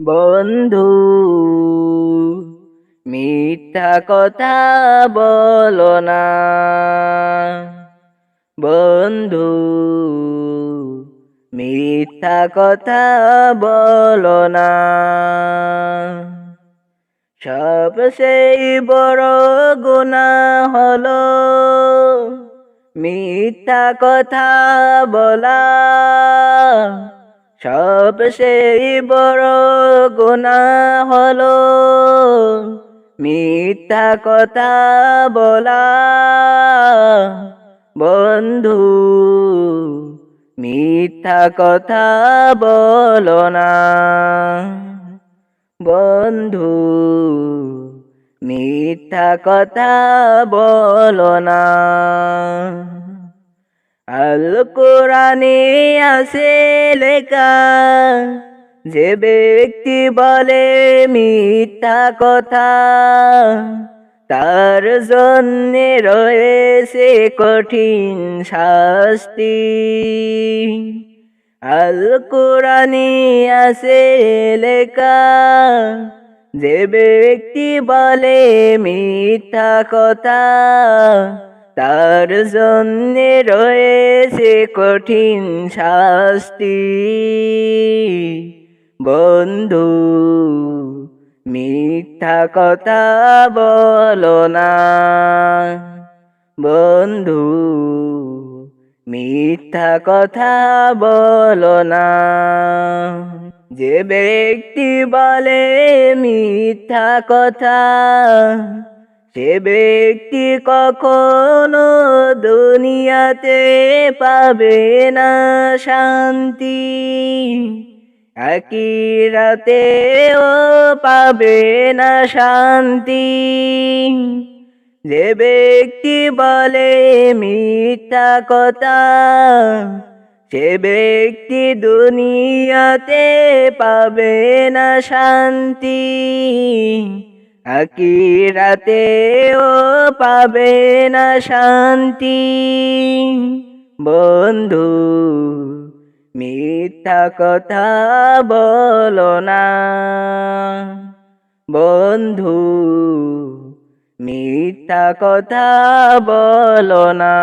বন্ধু, মিথ্যা কথা বলো না। বন্ধু, মিথ্যা কথা বলো না। সবচেয়ে বড় গুণা হলো মিথ্যা কথা বলা। সবচেয়ে বড় গুণা হলো। মিথ্যা কথা বলা। বন্ধু, মিথ্যা কথা বলো না। বন্ধু, মিথ্যা কথা বলো না। আল কোরআনে আছে লেখা, যে ব্যক্তি বলে মিথ্যা কথা, তার জন্যে রয়েছে কঠিন শাস্তি। আল কোরআনে আছে লেখা, যে ব্যক্তি বলে মিথ্যা কথা তার জন্যে রয়েছে কঠিন শাস্তি। বন্ধু, মিথ্যা কথা বলো না। বন্ধু, মিথ্যা কথা বলো না। যে ব্যক্তি বলে মিথ্যা কথা সে ব্যক্তি কখনো দুনিয়াতে পাবে না শান্তি। একই রাতে ও পাবে না শান্তি। যে ব্যক্তি বলে মিথ্যা কথা, সে ব্যক্তি দুনিয়াতে পাবে না শান্তি। আকিরাতে ও পাবে না শান্তি। বন্ধু, মিথ্যা কথা বলো না। বন্ধু, মিথ্যা কথা বলো না।